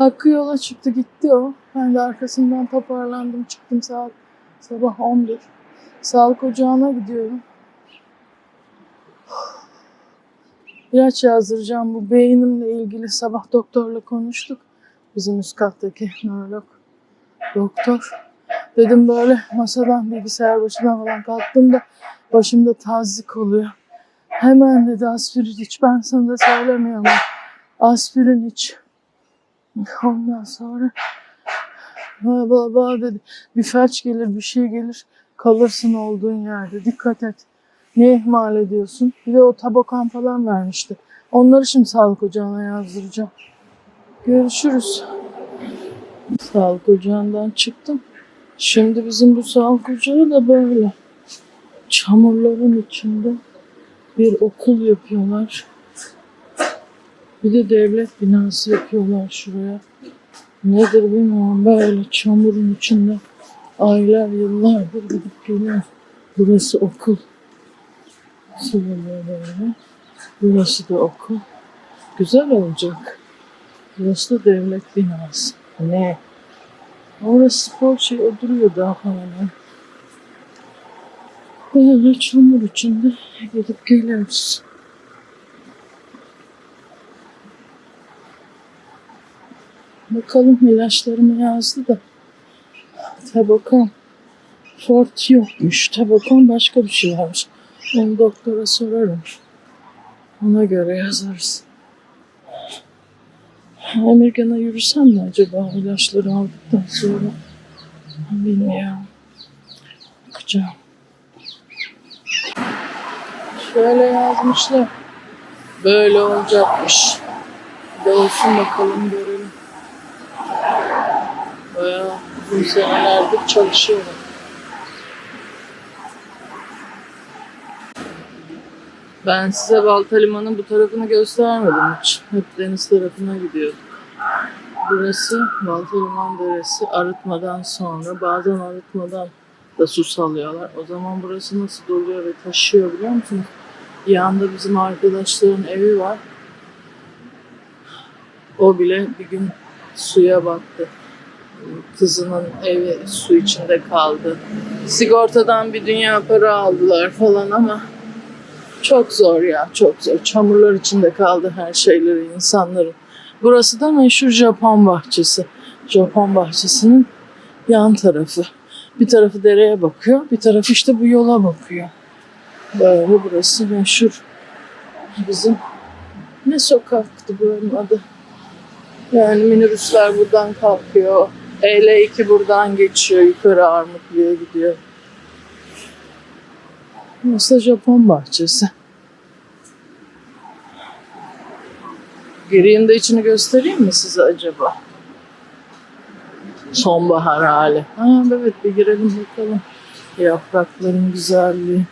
Hakkı yola çıktı gitti o. Ben de arkasından toparlandım çıktım saat sabah 11. Sağlık ocağına gidiyorum. İlaç yazdıracağım. Bu beynimle ilgili sabah doktorla konuştuk. Bizim üst kattaki nörolog doktor. Dedim böyle masadan bilgisayar başından falan kalktığımda başımda tazik oluyor. Hemen dedi aspirin iç. Ben sana da söylemiyorum. Aspirin iç. Ondan sonra bla bla bla dedi. Bir felç gelir bir şey gelir. Kalırsın olduğun yerde. Dikkat et. Niye ihmal ediyorsun? Bir de o tabakan falan vermişti. Onları şimdi sağlık ocağına yazdıracağım. Görüşürüz. Sağlık ocağından çıktım. Şimdi bizim bu sağlık ocağı da böyle. Çamurların içinde bir okul yapıyorlar. Bir de devlet binası yapıyorlar şuraya. Nedir bilmiyorum böyle çamurun içinde aylar yıllardır gidip geliyor. Burası okul. Sıvırıyor böyle. Burası da okul. Güzel olacak. Burası da devlet binası. Ne? Orası spor şey duruyor daha falan. Böyle çamur içinde gidip geliyoruz. Bakalım ilaçlarımı yazdı da. Tabakan. Fort yokmuş. Tabakan başka bir şey varmış. Onu doktora sorarım. Ona göre yazarız. Amerikan'a yürüsem mi acaba ilaçları aldıktan sonra? Bilmiyorum. Bakacağım. Şöyle yazmışlar. Böyle olacakmış. Bir de olsun bakalım görelim. Bayağı uzun senelerdir çalışıyorum. Ben size Balta Limanı'nın bu tarafını göstermedim hiç. Hep deniz tarafına gidiyordum. Burası Balta Liman Deresi arıtmadan sonra bazen arıtmadan da su salıyorlar. O zaman burası nasıl doluyor ve taşıyor biliyor musunuz? Yanında bizim arkadaşların evi var. O bile bir gün suya battı. Kızının evi su içinde kaldı. Sigortadan bir dünya para aldılar falan ama çok zor ya, çok zor. Çamurlar içinde kaldı her şeyleri insanların. Burası da meşhur Japon bahçesi. Japon bahçesinin yan tarafı. Bir tarafı dereye bakıyor, bir tarafı işte bu yola bakıyor. Böyle burası meşhur. Bizim ne sokaktı buranın adı? Yani minibüsler buradan kalkıyor. EL2 buradan geçiyor. Yukarı Armutlu'ya gidiyor. Burası Japon bahçesi. Gireyim de içini göstereyim mi size acaba? Sonbahar hali. Ha, evet bir girelim bakalım. Yaprakların güzelliği.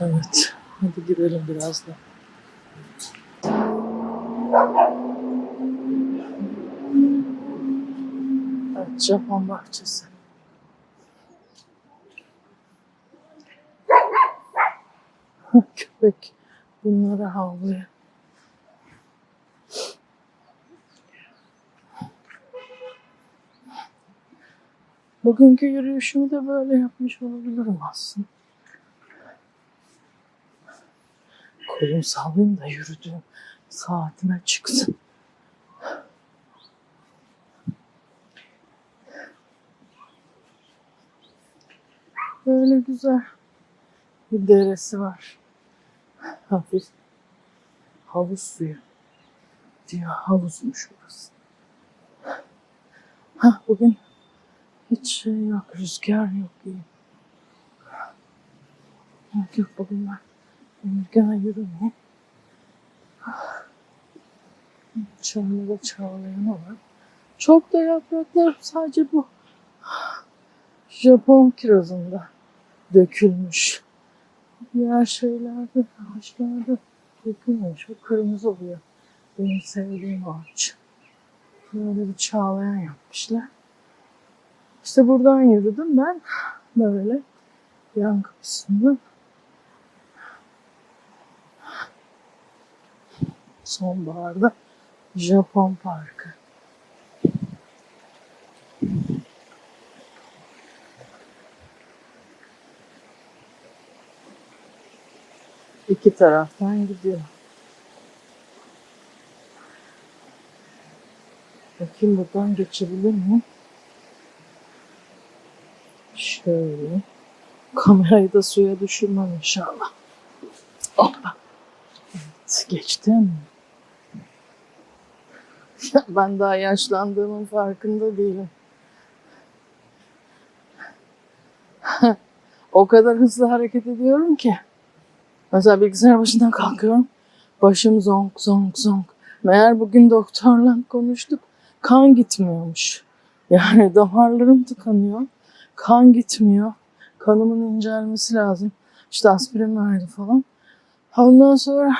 Evet. Hadi girelim biraz da. Japon bahçesi. Köpek bunları havlıyor. Bugünkü yürüyüşümü de böyle yapmış olabilirim aslında. Kolum sallayayım da yürüdüğüm saatime çıksın. Böyle güzel bir deresi var. Hafif havuz suyu. Diyor havuzmuş burası. Ha bugün hiç şey yok, rüzgar yok iyi. Yok yok bugün ben Emirgan'a yürümeyeyim. Çamlıda çağlayanı var. Çok da yapraklar sadece bu Japon kirazında dökülmüş. Diğer şeylerde, ağaçlarda dökülmemiş. Bu kırmızı oluyor. Benim sevdiğim ağaç. Böyle bir çağlayan yapmışlar. İşte buradan yürüdüm ben. Böyle yan kapısından. sonbaharda Japon parkı. İki taraftan gidiyor. Bakayım buradan geçebilir miyim? Şöyle. Kamerayı da suya düşürmem inşallah. Hoppa. Evet, geçtim. Ben daha yaşlandığımın farkında değilim. o kadar hızlı hareket ediyorum ki. Mesela bilgisayar başından kalkıyorum. Başım zonk zonk zonk. Meğer bugün doktorla konuştuk. Kan gitmiyormuş. Yani damarlarım tıkanıyor. Kan gitmiyor. Kanımın incelmesi lazım. İşte aspirin verdi falan. Ondan sonra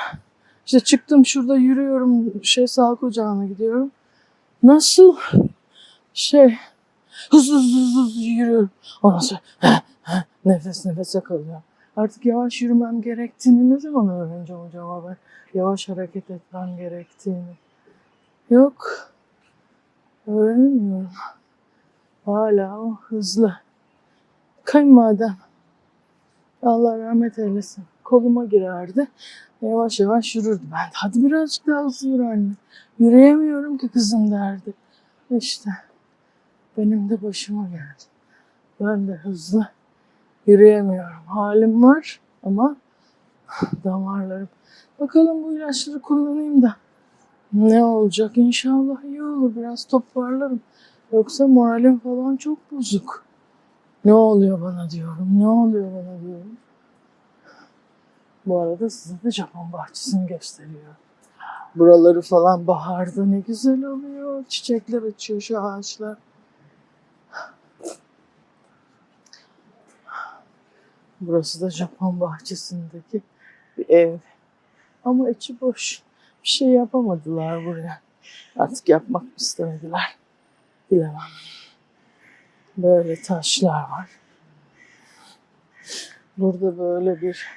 işte çıktım şurada yürüyorum. Şey sağlık ocağına gidiyorum. Nasıl şey hızlı hızlı hızlı, yürüyorum. Ondan sonra nefes nefese kalıyor. Artık yavaş yürümem gerektiğini ne zaman öğreneceğim hocam ben? Yavaş hareket etmem gerektiğini. Yok. Öğrenemiyorum. Hala o hızlı. Kayınvalidem. Allah rahmet eylesin. Koluma girerdi. Yavaş yavaş yürürdü. Ben hadi birazcık daha hızlı yürü anne. Yürüyemiyorum ki kızım derdi. İşte benim de başıma geldi. Ben de hızlı yürüyemiyorum. Halim var ama damarlarım. Bakalım bu ilaçları kullanayım da ne olacak? İnşallah iyi olur. Biraz toparlarım. Yoksa moralim falan çok bozuk. Ne oluyor bana diyorum. Ne oluyor bana diyorum. Bu arada size de Japon bahçesini gösteriyor. Buraları falan baharda ne güzel oluyor. Çiçekler açıyor şu ağaçlar. Burası da Japon bahçesindeki bir ev. Ama içi boş. Bir şey yapamadılar buraya. Artık yapmak istemediler. Bilemem. Böyle taşlar var. Burada böyle bir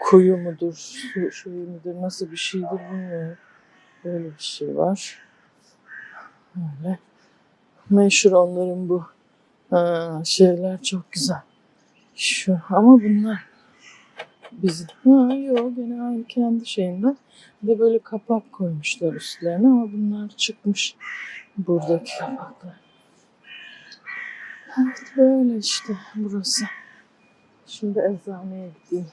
kuyu mudur, su şey midir, nasıl bir şeydir bilmiyorum. Böyle bir şey var. Böyle. Meşhur onların bu ha, şeyler çok güzel. Şu ama bunlar bizim. Ha yok gene aynı kendi şeyinden. Bir de böyle kapak koymuşlar üstlerine ama bunlar çıkmış buradaki kapaklar. Evet böyle işte burası. Şimdi eczaneye gideyim.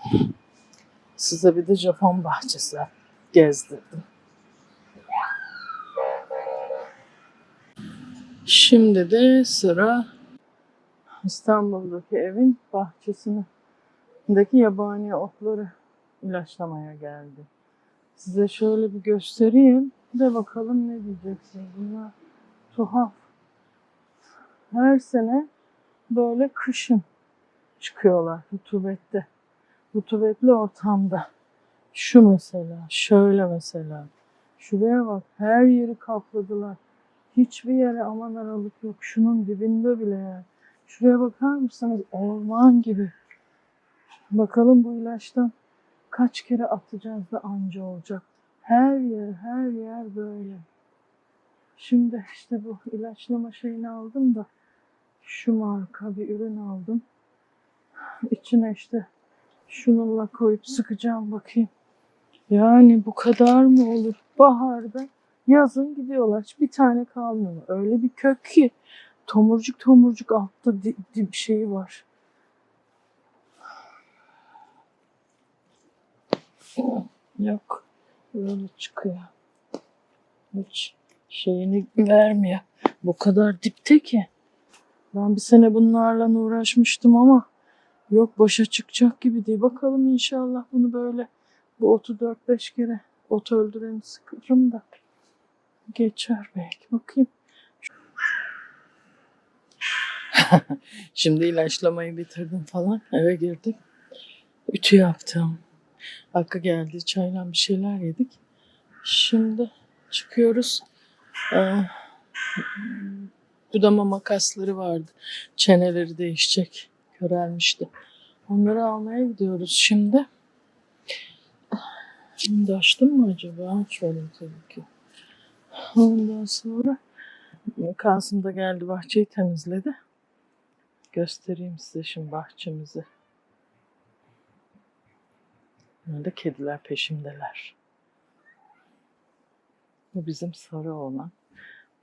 Size bir de Japon bahçesi gezdirdim. Şimdi de sıra İstanbul'daki evin bahçesindeki yabani otları ilaçlamaya geldi. Size şöyle bir göstereyim. De bakalım ne diyeceksiniz. Bunlar tuhaf. Her sene böyle kışın çıkıyorlar rutubette. Rutubetli ortamda. Şu mesela, şöyle mesela. Şuraya bak, her yeri kapladılar. Hiçbir yere aman aralık yok. Şunun dibinde bile yani. Şuraya bakar mısınız? Orman gibi. Bakalım bu ilaçtan kaç kere atacağız da anca olacak. Her yer, her yer böyle. Şimdi işte bu ilaçlama şeyini aldım da şu marka bir ürün aldım. İçine işte şununla koyup sıkacağım bakayım. Yani bu kadar mı olur? Baharda yazın gidiyorlar. Bir tane kalmıyor. Öyle bir kök ki tomurcuk tomurcuk altta di, di, şeyi var. Yok. Böyle çıkıyor. Hiç şeyini vermiyor. Bu kadar dipte ki. Ben bir sene bunlarla uğraşmıştım ama yok başa çıkacak gibi değil. Bakalım inşallah bunu böyle bu otu 4-5 kere ot öldüreni sıkarım da geçer belki. Bakayım. Şimdi ilaçlamayı bitirdim falan. Eve girdim. Ütü yaptım. Hakkı geldi. Çayla bir şeyler yedik. Şimdi çıkıyoruz. Ee, budama makasları vardı. Çeneleri değişecek. Körelmişti. Onları almaya gidiyoruz şimdi. Şimdi açtım mı acaba? Açmadım tabii ki. Ondan sonra Kasım da geldi bahçeyi temizledi. Göstereyim size şimdi bahçemizi. Burada kediler peşimdeler. Bu bizim sarı olan.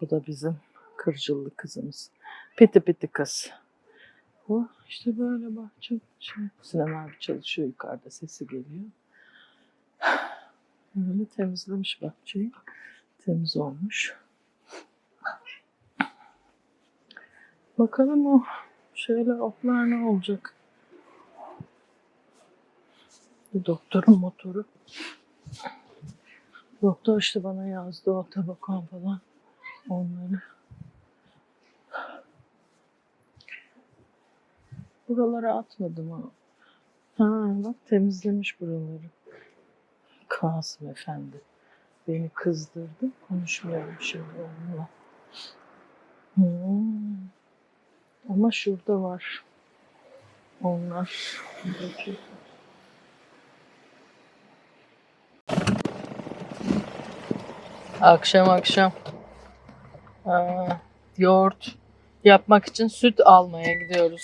Bu da bizim kırcıllı kızımız. Piti piti kız. Bu işte böyle bahçe. Şey. Sinan abi çalışıyor yukarıda sesi geliyor. Böyle temizlemiş bahçeyi. Temiz olmuş. Bakalım o şeyler otlar ne olacak. Doktorun motoru. Doktor işte bana yazdı o tabakan falan. Onları. Buralara atmadım ama. Ha bak temizlemiş buraları. Kasım Efendi. Beni kızdırdı. Konuşmuyorum şimdi onunla. Hmm. Ama şurada var. Onlar. Buradaki. Akşam akşam aa, yoğurt yapmak için süt almaya gidiyoruz.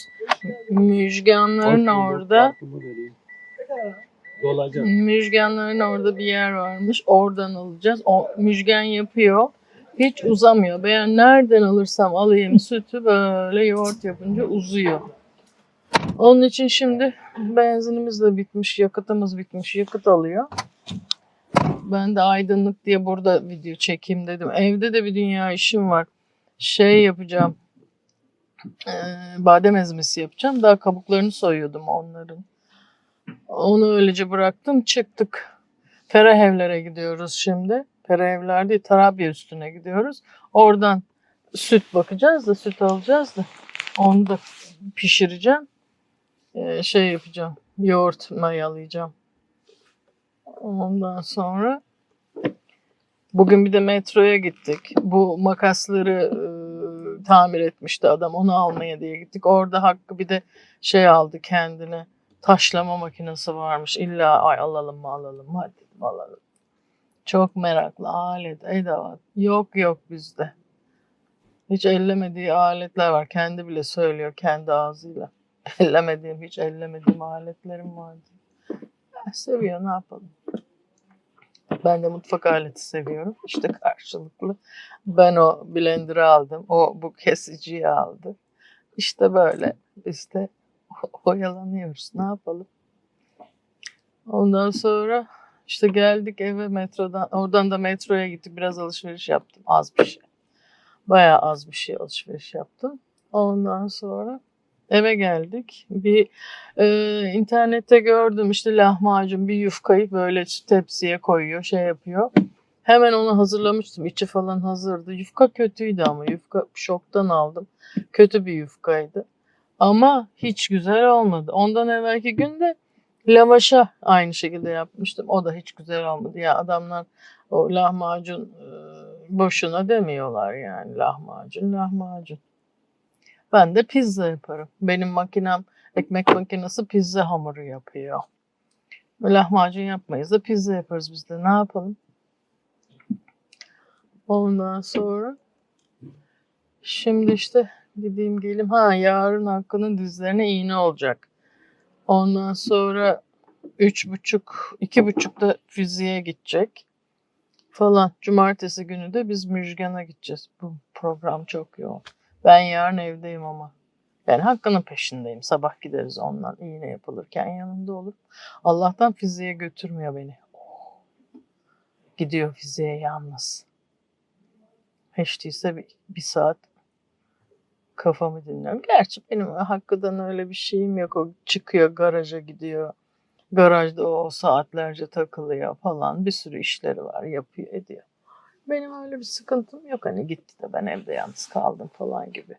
Müjganların orada Dolacak. Müjganların orada bir yer varmış. Oradan alacağız. O müjgan yapıyor. Hiç uzamıyor. Ben nereden alırsam alayım sütü böyle yoğurt yapınca uzuyor. Onun için şimdi benzinimiz de bitmiş, yakıtımız bitmiş. Yakıt alıyor. Ben de aydınlık diye burada video çekeyim dedim. Evde de bir dünya işim var. Şey yapacağım. Ee, badem ezmesi yapacağım. Daha kabuklarını soyuyordum onların. Onu öylece bıraktım çıktık. Ferahevlere gidiyoruz şimdi. Ferahevler değil Tarabya üstüne gidiyoruz. Oradan süt bakacağız da süt alacağız da onu da pişireceğim. Ee, şey yapacağım. Yoğurt mayalayacağım. Ondan sonra bugün bir de metroya gittik. Bu makasları e, tamir etmişti adam. Onu almaya diye gittik. Orada Hakkı bir de şey aldı kendine taşlama makinesi varmış. İlla ay alalım mı alalım mı hadi alalım. Çok meraklı alet, edevat. Yok yok bizde. Hiç ellemediği aletler var. Kendi bile söylüyor kendi ağzıyla. Ellemediğim, hiç ellemediğim aletlerim var diyor. Ya, Seviyor ne yapalım. Ben de mutfak aleti seviyorum. İşte karşılıklı. Ben o blender'ı aldım. O bu kesiciyi aldı. İşte böyle biz de oyalanıyoruz. Ne yapalım? Ondan sonra işte geldik eve metrodan. Oradan da metroya gittik. Biraz alışveriş yaptım. Az bir şey. Bayağı az bir şey alışveriş yaptım. Ondan sonra eve geldik. Bir e, internette gördüm işte lahmacun bir yufkayı böyle tepsiye koyuyor, şey yapıyor. Hemen onu hazırlamıştım. İçi falan hazırdı. Yufka kötüydü ama yufka şoktan aldım. Kötü bir yufkaydı. Ama hiç güzel olmadı. Ondan evvelki günde lavaşa aynı şekilde yapmıştım. O da hiç güzel olmadı. Ya adamlar o lahmacun e, boşuna demiyorlar yani lahmacun lahmacun. Ben de pizza yaparım. Benim makinem ekmek makinesi pizza hamuru yapıyor. Lahmacun yapmayız da pizza yaparız biz de. Ne yapalım? Ondan sonra şimdi işte gideyim gelim. Ha yarın Hakkı'nın dizlerine iğne olacak. Ondan sonra üç buçuk, iki buçukta fiziğe gidecek falan. Cumartesi günü de biz Müjgan'a gideceğiz. Bu program çok yoğun. Ben yarın evdeyim ama. Yani Hakkı'nın peşindeyim. Sabah gideriz ondan iğne yapılırken yanında olur. Allah'tan fiziğe götürmüyor beni. Gidiyor fiziğe yalnız. Hiç bir, bir saat kafamı dinliyorum. Gerçi benim Hakkı'dan öyle bir şeyim yok. O çıkıyor garaja gidiyor. Garajda o saatlerce takılıyor falan. Bir sürü işleri var yapıyor ediyor. Benim öyle bir sıkıntım yok. Hani gitti de ben evde yalnız kaldım falan gibi.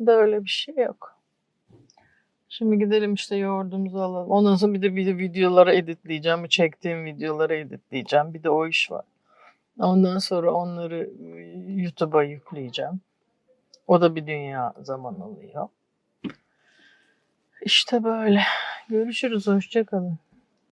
De öyle bir şey yok. Şimdi gidelim işte yoğurdumuzu alalım. Ondan sonra bir de bir de videoları editleyeceğim. Çektiğim videoları editleyeceğim. Bir de o iş var. Ondan sonra onları YouTube'a yükleyeceğim. O da bir dünya zaman alıyor. İşte böyle. Görüşürüz. Hoşçakalın.